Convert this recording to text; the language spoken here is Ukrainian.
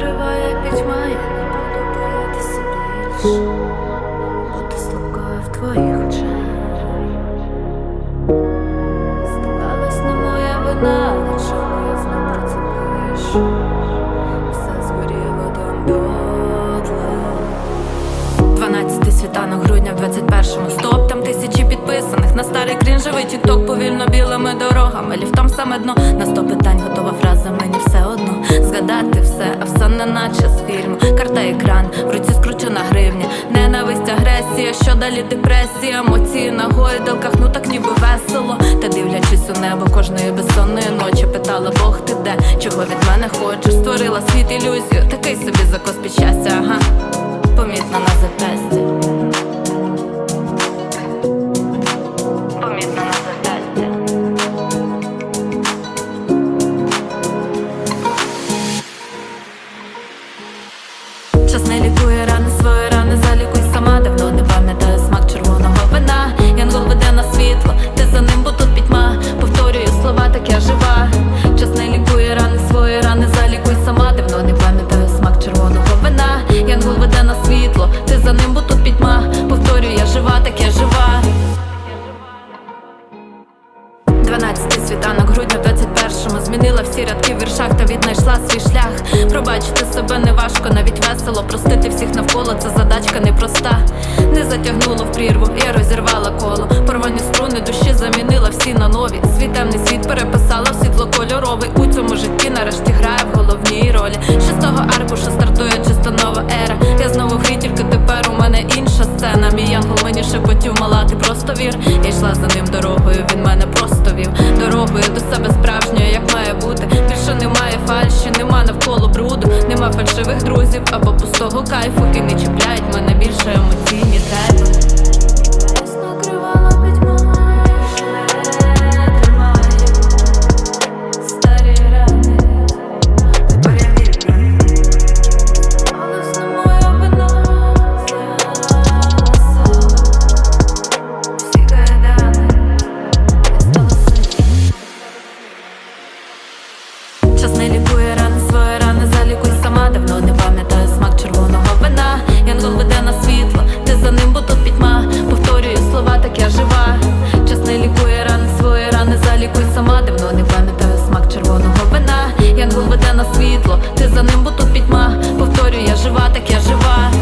накриває пітьма, я не буду боятися більше Бути слабкою в твоїх очах. Здавалось, не моя вина, але чому я знов про це пишу? Все згоріло там дотла 12 світанок грудня в 21-му Стоп, там тисячі підписаних. На старий крінжевий тікток повільно білими дорогами. Ліфтом саме дно. На сто питань готова агресія, що далі депресія Емоції на гойдалках, ну так ніби весело. Та дивлячись у небо кожної безсонної ночі Питала Бог ти де, чого від мене хочеш? Створила світ ілюзію, такий собі закос під щастя, ага. Помітно на запясті. Помітно на запясті. Час не лікує Всі рядки в віршах та віднайшла свій шлях. Пробачити себе не важко, навіть весело. Простити всіх навколо, це задачка непроста. Не затягнуло в прірву, я розірвала коло. Порвані струни душі замінила всі на нові. Свій темний світ переписала в світло-кольоровий У цьому житті нарешті грає в головній ролі. Ще з того аркуша стартує чисто нова ера. Я знову в грі, тільки тепер у мене інша сцена. Мій янгол мені шепотів, мала, ти просто вір. Я йшла за ним дорогою, він мене просто вів. Дорогою до Нема фальшивих друзів або пустого кайфу. І не чіпляють мене більше треки жива, так я жива.